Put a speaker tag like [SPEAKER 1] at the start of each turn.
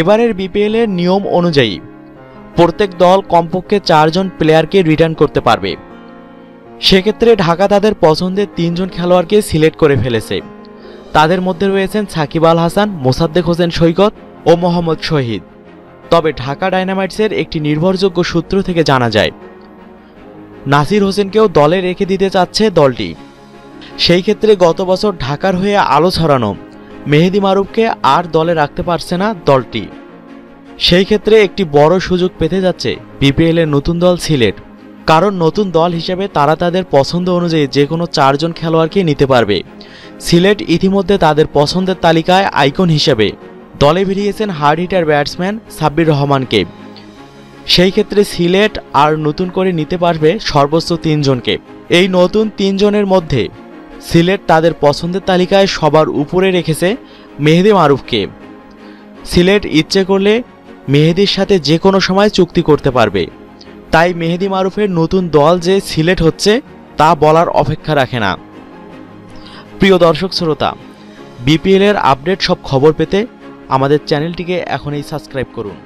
[SPEAKER 1] এবারের বিপিএল এর নিয়ম অনুযায়ী, প্রত্যেক দল কমপক্ষে চারজন প্লেয়ারকে রিটার্ন করতে পারবে। সেক্ষেত্রে ঢাকা তাদের পছন্দের তিনজন খেলোয়াড়কে সিলেক্ট করে ফেলেছে। তাদের মধ্যে রয়েছেন সাকিব আল হাসান, মোসাদ্দেক হোসেন সৈকত ও মোহাম্মদ শহীদ। তবে ঢাকা ডায়নামাইটসের একটি নির্ভরযোগ্য সূত্র থেকে জানা যায়, নাসির হোসেনকেও দলে রেখে দিতে চাচ্ছে দলটি। সেই ক্ষেত্রে গত বছর ঢাকার হয়ে আলো ছড়ানো মেহেদি মারুফকে আর দলে রাখতে পারছে না দলটি। সেই ক্ষেত্রে একটি বড় সুযোগ পেতে যাচ্ছে বিপিএল এর নতুন দল সিলেট। কারণ নতুন দল হিসেবে তারা তাদের পছন্দ অনুযায়ী যে কোনো চারজন খেলোয়াড়কে নিতে পারবে। সিলেট ইতিমধ্যে তাদের পছন্দের তালিকায় আইকন হিসেবে। দলে ভিড়িয়েছেন হার্ড হিটার ব্যাটসম্যান সাব্বির রহমানকে। সেই ক্ষেত্রে সিলেট আর নতুন করে নিতে পারবে সর্বোচ্চ তিনজনকে। এই নতুন তিনজনের মধ্যে সিলেট তাদের পছন্দের তালিকায় সবার উপরে রেখেছে মেহেদি মারুফকে। সিলেট ইচ্ছে করলে মেহেদির সাথে যে কোনো সময় চুক্তি করতে পারবে। তাই মেহেদি মারুফের নতুন দল যে সিলেট হচ্ছে, তা বলার অপেক্ষা রাখে না। প্রিয় দর্শক শ্রোতা, বিপিএলের আপডেট সব খবর পেতে আমাদের চ্যানেলটিকে এখনই সাবস্ক্রাইব করুন।